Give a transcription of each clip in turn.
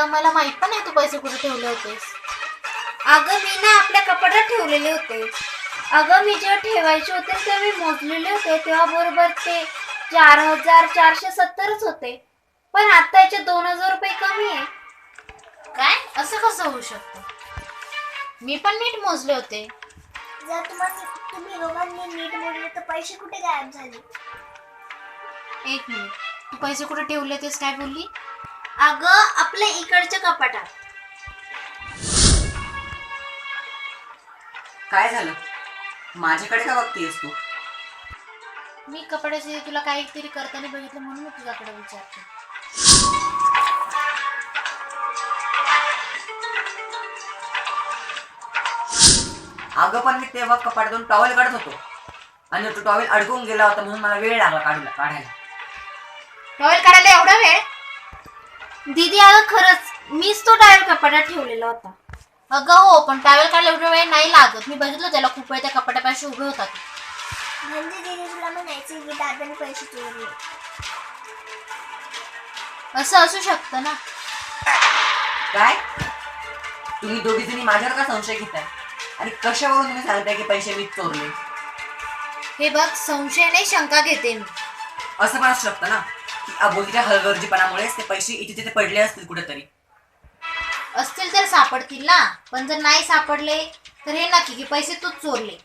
ग मला माहीत पण नाही तू पैसे कुठे ठेवले होतेस. अगं मी ना आपल्या कपाटात ठेवलेले होते. अगं मी जेव्हा ठेवायचे होते तेव्हा मी मोजलेले होते. तेव्हा बरोबर ते चार हजार चारशे सत्तरच होते. पण आता याचे दोन हजार रुपये कमी आहे. काय? असं कसं होऊ शकतं? मी पण नीट मोजले होते. जर तुम्हाला तुम्ही दोघांनी नीट मोडले तर पैसे कुठे गायब झाले? एक मिनिट. तू पैसे कुठे ठेवले होतेस? काय बोलली? अगं आपल्या इकडच्या कपाटात. काय झालं? माझ्याकडे का बघतेस तू? मी कपड्याचे तुला काहीतरी करताना बघितलं म्हणून मी तुझ्याकडे विचारते. अगं पण मी तेव्हा कपाटातून टॉवेल काढत होतो. आणि तो टॉवेल अडकून गेला होता म्हणून मला वेळ लागला काढूला काढायला. टॉवेल काढायला एवढा वेळ? दीदी अगं खरंच मीच तो टायर कपाटात ठेवलेला होता. अगं हो पण टॉवेल काढायला एवढा वेळ नाही लागत. मी बघितलं त्याला खूप वेळ त्या कपाटापाशी उभे होता तो. म्हणजे दीदी तुला म्हणायचं की दादाने पैसे चोरले असं असू शकतं ना. काय? तुम्ही दोघी जणी माझ्यावर का संशय घेताय? आणि कशावरून तुम्ही सांगताय की पैसे मी चोरले? हे बघ संशय नाही शंका घेते मी. असं पण असू शकतं ना. की अबोलीच्या हलगर्जीपणामुळेच ते पैसे इथे तिथे पडले असतील कुठेतरी. असतील तर सापडतील ना. पण जर नाही सापडले तर हे नक्की की पैसे तूच चोरले.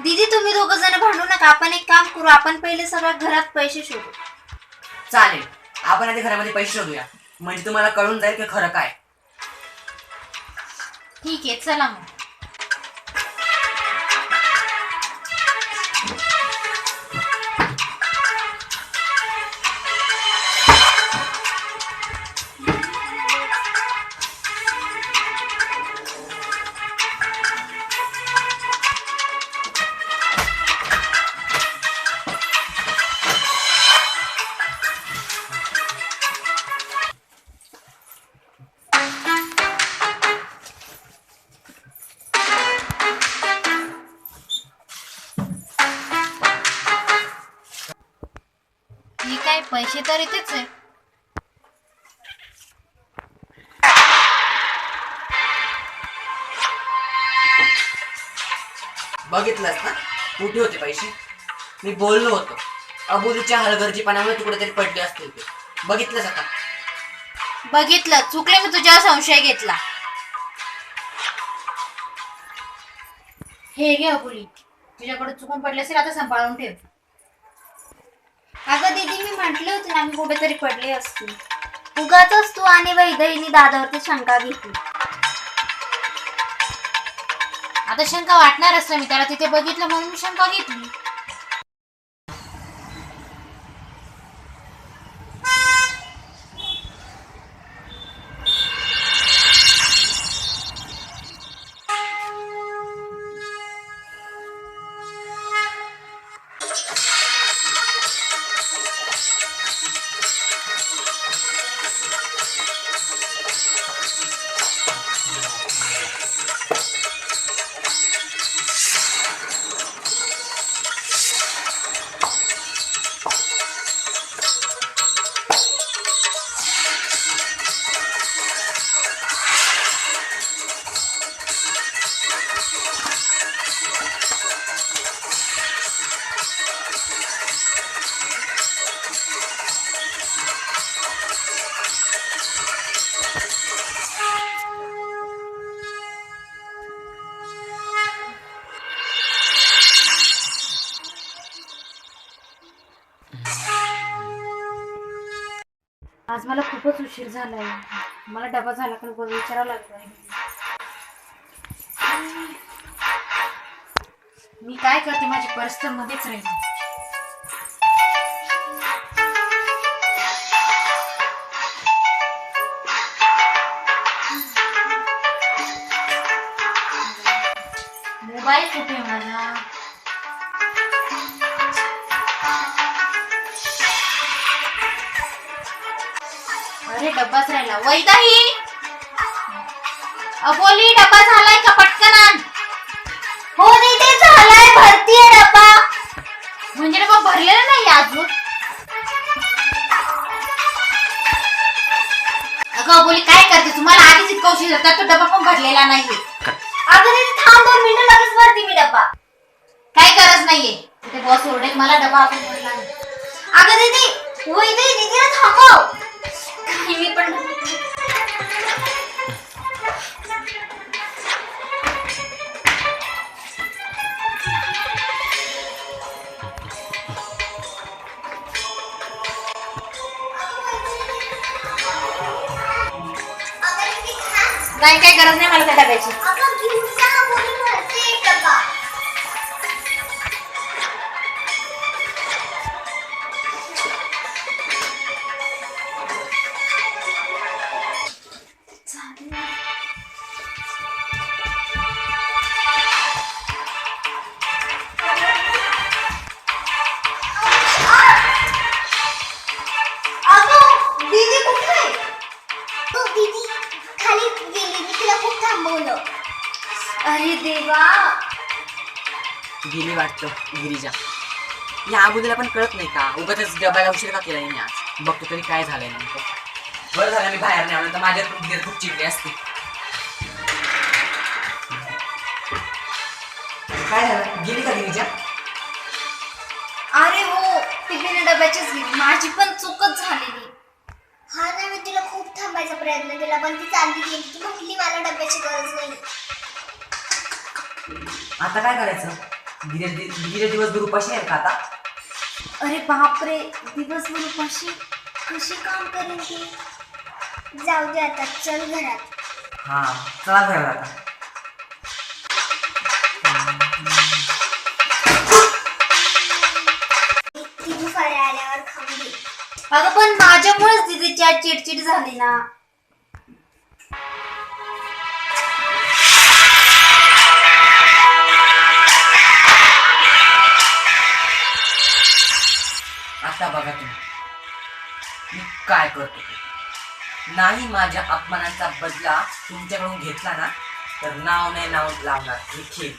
दीदी तुम्ही दोघं जण भांडू नका. आपण एक काम करू. आपण पहिले सगळ्या घरात पैसे शोधू. चालेल. आपण आधी घरामध्ये पैसे शोधूया. म्हणजे तुम्हाला कळून जाईल की खरं काय. ठीक आहे चला मग. आहे पैसे तर इथेच आहे. बघितलंस ना? कुठे होते पैसे? मी बोललो होतो. अबोलीच्या हलगर्जीपणामुळे तुकडे तरी पडले असतील ते. बघितलंस आता? बघितलं. चुकले मी तुझ्यावर संशय घेतला? हे घे अबुली. तुझ्याकडे चुकून पडले असेल आता सांभाळून ठेव. दीदी मी म्हंटले होते ना मी कुठेतरी पडले असतील. उगाच तू आणि वैदईने दादावरती शंका घेतली. आता शंका वाटणारच ना मी त्याला तिथे बघितलं म्हणून शंका घेतली. आज मला खूपच उशीर झालाय. मला डबा झाला पण बघ विचारावं लागतंय. मी काय करते? माझी पर्स तर मध्येच राहील मोबाईल कुठे आहे माझा डब्बाच राहिला वैदाही अबोली डब्बा झालाय का? पटकन आण. हो दीदी झालाय. भरती आहे डबा म्हणजे डब्बा भरलेला नाही अजून? अगं अगं बोली काय करते? तुम्हाला आधीच इतका उशीर होता तो डबा पण भरलेला नाहीये. अगं दीदी थांब दोन मिनिटं लगेच भरते मी डब्बा. काय गरज नाहीये. ते बॉस ओरडेल मला डबा आपण भरला नाही. अगं दीदी हो इथे दीदीला थांबव. नाही काय गरज नाही मला त्या डब्याची. देवा. गेली वाटतं गिरीजा. या अगोदरला पण कळत नाही का? उगाच डब्याला उशीर का केला मी आज? बघतो तरी काय झालंय नेमकं. बरं झालं मी बाहेर नाही आलो तर माझ्या गिर खूप चिडली असती. काय झालं? गेली का गिरीजा? अरे हो टिफिन डब्याचीच गेली. माझी पण चूकच झालेली हा ना मी तिला खूप थांबायचा प्रयत्न केला पण ती चालली गेली. ती म्हटली मला डब्याची गरज नाही. आता काय करायचं? गिरीजा गिरीजा दिवसभर उपाशी आहे का आता? अरे बापरे दिवसभर उपाशी? कशी काम करेन ती? जाऊ दे आता चल घरात. हा चला घरात आता. ती दुपारी आल्यावर खाऊ दे अगं पण माझ्यामुळेच दीदीची आज चिडचिड झाली ना. आता बघा तुम्ही. मी काय करतो? नाही माझ्या अपमानाचा बदला तुमच्याकडून घेतला ना तर नाव नाही नाव लावणार. हे खेळ.